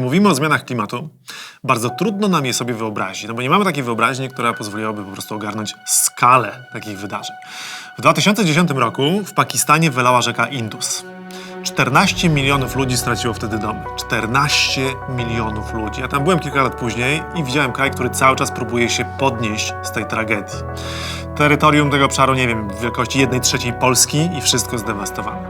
Gdy mówimy o zmianach klimatu, bardzo trudno nam je sobie wyobrazić, no bo nie mamy takiej wyobraźni, która pozwoliłaby po prostu ogarnąć skalę takich wydarzeń. W 2010 roku w Pakistanie wylała rzeka Indus. 14 milionów ludzi straciło wtedy domy. 14 milionów ludzi. Ja tam byłem kilka lat później i widziałem kraj, który cały czas próbuje się podnieść z tej tragedii. Terytorium tego obszaru, nie wiem, wielkości 1 trzeciej Polski i wszystko zdewastowane.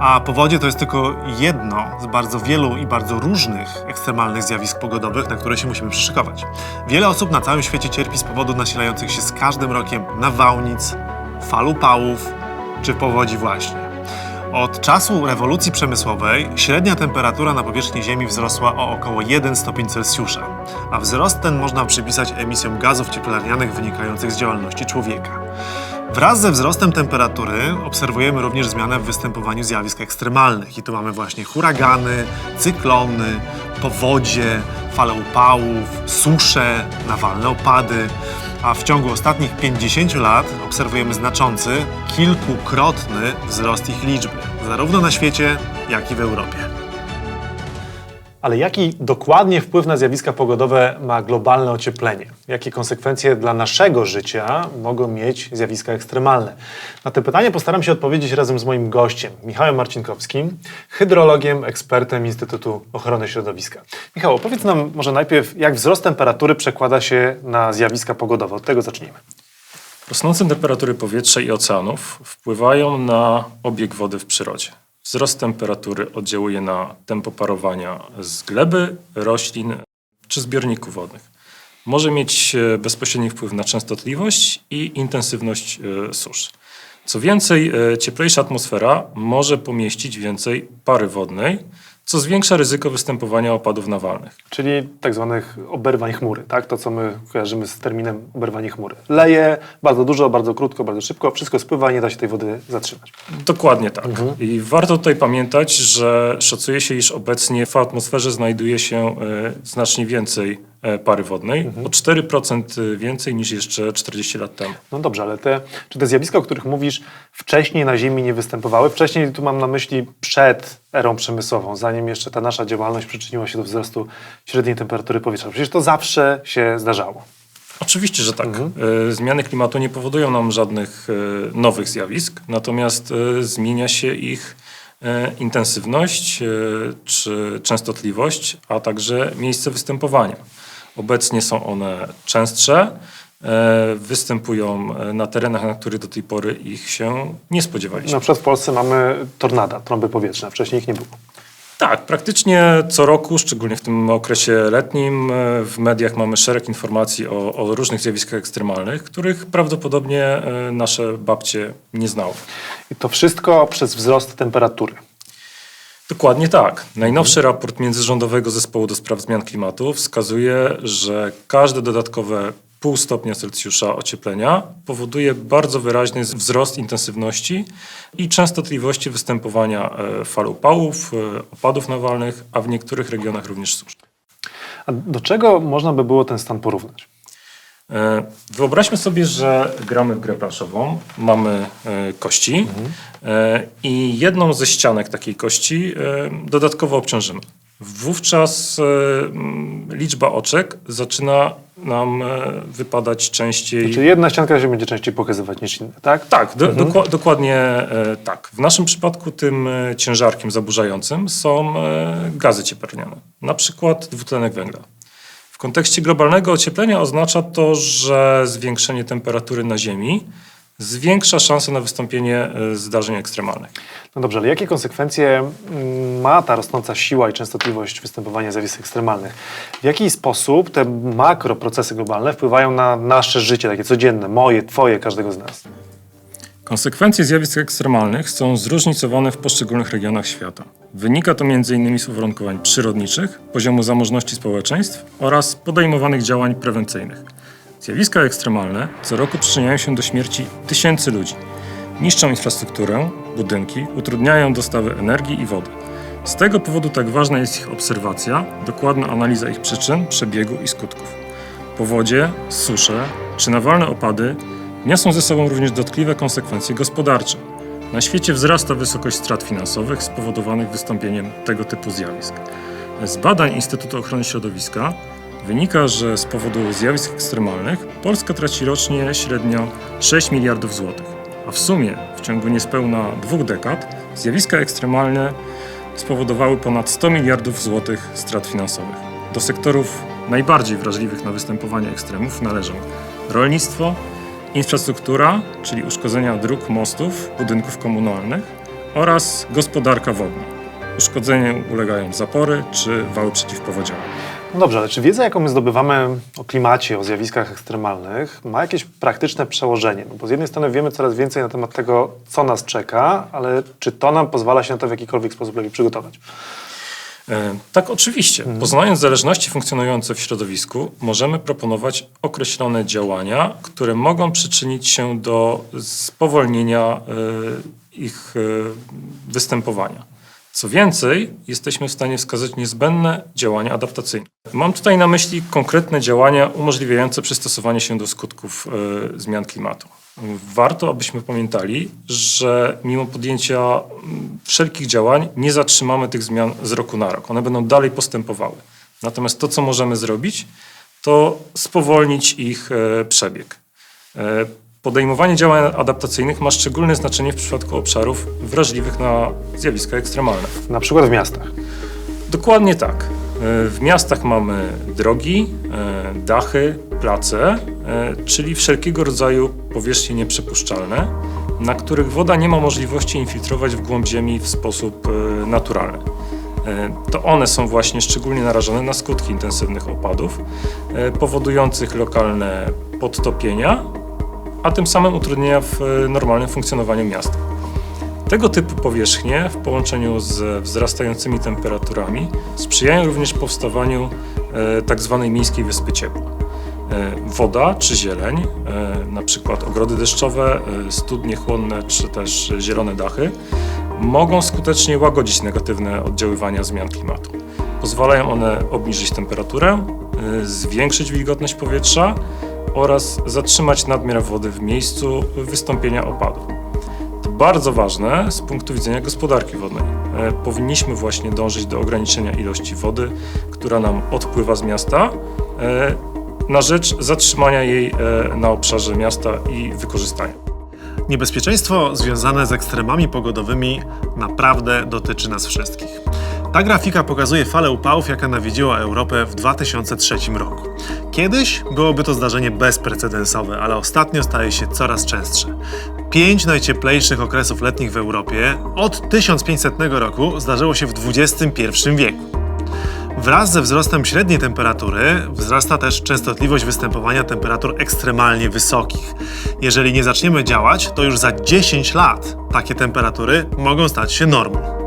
A powodzie to jest tylko jedno z bardzo wielu i bardzo różnych ekstremalnych zjawisk pogodowych, na które się musimy przyszykować. Wiele osób na całym świecie cierpi z powodu nasilających się z każdym rokiem nawałnic, fal upałów czy powodzi właśnie. Od czasu rewolucji przemysłowej średnia temperatura na powierzchni Ziemi wzrosła o około 1 stopień Celsjusza, a wzrost ten można przypisać emisjom gazów cieplarnianych wynikających z działalności człowieka. Wraz ze wzrostem temperatury obserwujemy również zmianę w występowaniu zjawisk ekstremalnych. I tu mamy właśnie huragany, cyklony, powodzie, fale upałów, susze, nawalne opady. A w ciągu ostatnich 50 lat obserwujemy znaczący, kilkukrotny wzrost ich liczby, zarówno na świecie, jak i w Europie. Ale jaki dokładnie wpływ na zjawiska pogodowe ma globalne ocieplenie? Jakie konsekwencje dla naszego życia mogą mieć zjawiska ekstremalne? Na te pytanie postaram się odpowiedzieć razem z moim gościem, Michałem Marcinkowskim, hydrologiem, ekspertem Instytutu Ochrony Środowiska. Michał, opowiedz nam może najpierw, jak wzrost temperatury przekłada się na zjawiska pogodowe. Od tego zacznijmy. Rosnące temperatury powietrza i oceanów wpływają na obieg wody w przyrodzie. Wzrost temperatury oddziałuje na tempo parowania z gleby, roślin czy zbiorników wodnych. Może mieć e, bezpośredni wpływ na częstotliwość i intensywność e, susz. Co więcej, e, cieplejsza atmosfera może pomieścić więcej pary wodnej, co zwiększa ryzyko występowania opadów nawalnych. Czyli tak zwanych oberwań chmury, tak? To, co my kojarzymy z terminem oberwanie chmury. Leje bardzo dużo, bardzo krótko, bardzo szybko, wszystko spływa, nie da się tej wody zatrzymać. Dokładnie tak. I warto tutaj pamiętać, że szacuje się, iż obecnie w atmosferze znajduje się e, znacznie więcej pary wodnej, o 4% więcej niż jeszcze 40 lat temu. No dobrze, ale te, czy te zjawiska, o których mówisz, wcześniej na Ziemi nie występowały? Wcześniej tu mam na myśli przed erą przemysłową, zanim jeszcze ta nasza działalność przyczyniła się do wzrostu średniej temperatury powietrza. Przecież to zawsze się zdarzało. Oczywiście, że tak. E, Zmiany klimatu nie powodują nam żadnych e, nowych zjawisk, natomiast e, zmienia się ich e, intensywność e, czy częstotliwość, a także miejsce występowania. Obecnie są one częstsze, e, występują e, na terenach, na których do tej pory ich się nie spodziewaliśmy. Na przykład w Polsce mamy tornada, trąby powietrzne. Wcześniej ich nie było. Tak, praktycznie co roku, szczególnie w tym okresie letnim, e, w mediach mamy szereg informacji o, o różnych zjawiskach ekstremalnych, których prawdopodobnie nasze babcie nie znały. I to wszystko przez wzrost temperatury. Dokładnie tak. Najnowszy raport Międzyrządowego Zespołu do Spraw Zmian Klimatu wskazuje, że każde dodatkowe pół stopnia Celsjusza ocieplenia powoduje bardzo wyraźny wzrost intensywności i częstotliwości występowania e, fal upałów, e, opadów nawalnych, a w niektórych regionach również susz. A do czego można by było ten stan porównać? E, Wyobraźmy sobie, że gramy w grę planszową, mamy e, kości e, i jedną ze ścianek takiej kości dodatkowo obciążymy. Wówczas liczba oczek zaczyna nam wypadać częściej. Czyli jedna ścianka się będzie częściej pokazywać niż inne, tak? Tak, do, dokła- dokładnie e, tak. W naszym przypadku tym ciężarkiem zaburzającym są gazy cieplarniane, na przykład dwutlenek węgla. Kontekście globalnego ocieplenia oznacza to, że zwiększenie temperatury na Ziemi zwiększa szanse na wystąpienie e, zdarzeń ekstremalnych. No dobrze, ale jakie konsekwencje mm, ma ta rosnąca siła i częstotliwość występowania zjawisk ekstremalnych? W jaki sposób te makroprocesy globalne wpływają na nasze życie, takie codzienne, moje, twoje, każdego z nas? Konsekwencje zjawisk ekstremalnych są zróżnicowane w poszczególnych regionach świata. Wynika to m.in. z uwarunkowań przyrodniczych, poziomu zamożności społeczeństw oraz podejmowanych działań prewencyjnych. Zjawiska ekstremalne co roku przyczyniają się do śmierci tysięcy ludzi. Niszczą infrastrukturę, budynki, utrudniają dostawy energii i wody. Z tego powodu tak ważna jest ich obserwacja, dokładna analiza ich przyczyn, przebiegu i skutków. Powodzie, susze czy nawalne opady niosą ze sobą również dotkliwe konsekwencje gospodarcze. Na świecie wzrasta wysokość strat finansowych spowodowanych wystąpieniem tego typu zjawisk. Z badań Instytutu Ochrony Środowiska wynika, że z powodu zjawisk ekstremalnych Polska traci rocznie średnio 6 miliardów złotych, a w sumie w ciągu niespełna dwóch dekad zjawiska ekstremalne spowodowały ponad 100 miliardów złotych strat finansowych. Do sektorów najbardziej wrażliwych na występowanie ekstremów należą rolnictwo, infrastruktura, czyli uszkodzenia dróg, mostów, budynków komunalnych oraz gospodarka wodna. Uszkodzeniu ulegają zapory czy wały przeciwpowodziowe. No dobrze, ale czy wiedza, jaką my zdobywamy o klimacie, o zjawiskach ekstremalnych, ma jakieś praktyczne przełożenie? No bo z jednej strony wiemy coraz więcej na temat tego, co nas czeka, ale czy to nam pozwala się na to w jakikolwiek sposób lepiej przygotować? E, Tak, oczywiście. Poznając zależności funkcjonujące w środowisku, możemy proponować określone działania, które mogą przyczynić się do spowolnienia e, ich e, występowania. Co więcej, jesteśmy w stanie wskazać niezbędne działania adaptacyjne. Mam tutaj na myśli konkretne działania umożliwiające przystosowanie się do skutków zmian klimatu. Warto, abyśmy pamiętali, że mimo podjęcia mm, wszelkich działań nie zatrzymamy tych zmian z roku na rok. One będą dalej postępowały. Natomiast to, co możemy zrobić, to spowolnić ich e, przebieg. E, Podejmowanie działań adaptacyjnych ma szczególne znaczenie w przypadku obszarów wrażliwych na zjawiska ekstremalne. Na przykład w miastach. Dokładnie tak. W miastach mamy drogi, e, dachy, place, e, czyli wszelkiego rodzaju powierzchnie nieprzepuszczalne, na których woda nie ma możliwości infiltrować w głąb ziemi w sposób e, naturalny. To one są właśnie szczególnie narażone na skutki intensywnych opadów, powodujących lokalne podtopienia, a tym samym utrudnienia w normalnym funkcjonowaniu miasta. Tego typu powierzchnie w połączeniu z wzrastającymi temperaturami sprzyjają również powstawaniu e, tak zwanej miejskiej wyspy ciepła. E, woda czy zieleń, e, przykład ogrody deszczowe, studnie chłonne czy też zielone dachy, mogą skutecznie łagodzić negatywne oddziaływania zmian klimatu. Pozwalają one obniżyć temperaturę, zwiększyć wilgotność powietrza oraz zatrzymać nadmiar wody w miejscu wystąpienia opadu. Bardzo ważne z punktu widzenia gospodarki wodnej. E, Powinniśmy właśnie dążyć do ograniczenia ilości wody, która nam odpływa z miasta, e, na rzecz zatrzymania jej e, na obszarze miasta i wykorzystania. Niebezpieczeństwo związane z ekstremami pogodowymi naprawdę dotyczy nas wszystkich. Ta grafika pokazuje falę upałów, jaka nawiedziła Europę w 2003 roku. Kiedyś byłoby to zdarzenie bezprecedensowe, ale ostatnio staje się coraz częstsze. Pięć najcieplejszych okresów letnich w Europie od 1500 roku zdarzyło się w XXI wieku. Wraz ze wzrostem średniej temperatury wzrasta też częstotliwość występowania temperatur ekstremalnie wysokich. Jeżeli nie zaczniemy działać, to już za 10 lat takie temperatury mogą stać się normą.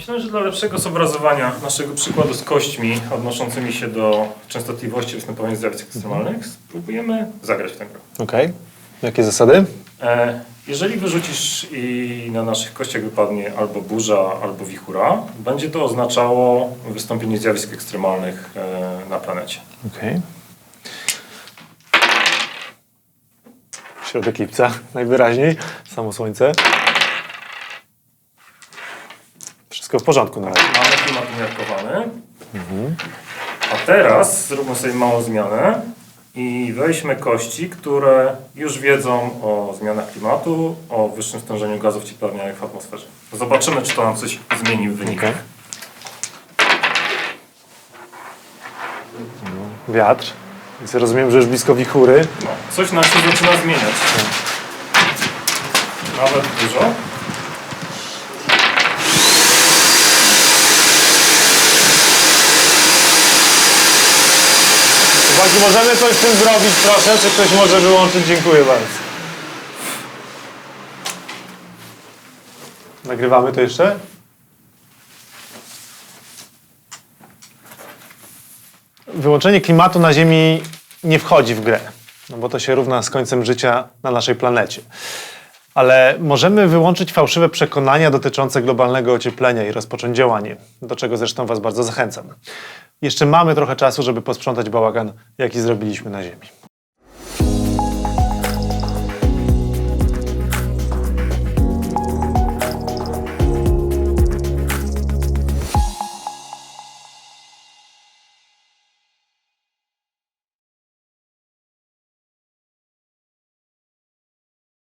Pomyślałem, że dla lepszego zobrazowania naszego przykładu z kośćmi odnoszącymi się do częstotliwości występowania zjawisk ekstremalnych spróbujemy zagrać w tę grę. Okej. Jakie zasady? E, Jeżeli wyrzucisz i na naszych kościach wypadnie albo burza, albo wichura, będzie to oznaczało wystąpienie zjawisk ekstremalnych e, na planecie. Okej. Środek lipca, najwyraźniej. Samo słońce. Wszystko w porządku na razie. Mamy klimat umiarkowany. A teraz zróbmy sobie małą zmianę i weźmy kości, które już wiedzą o zmianach klimatu, o wyższym stężeniu gazów cieplarnianych w atmosferze. Zobaczymy, czy to nam coś zmieni w wynikach. Wiatr. Więc rozumiem, że już blisko wichury. No, coś nam się zaczyna zmieniać. Nawet dużo. Chłopaki, możemy coś z tym zrobić, proszę? Czy ktoś może wyłączyć? Dziękuję bardzo. Nagrywamy to jeszcze? Wyłączenie klimatu na Ziemi nie wchodzi w grę, no bo to się równa z końcem życia na naszej planecie. Ale możemy wyłączyć fałszywe przekonania dotyczące globalnego ocieplenia i rozpocząć działanie, do czego zresztą Was bardzo zachęcam. Jeszcze mamy trochę czasu, żeby posprzątać bałagan, jaki zrobiliśmy na Ziemi.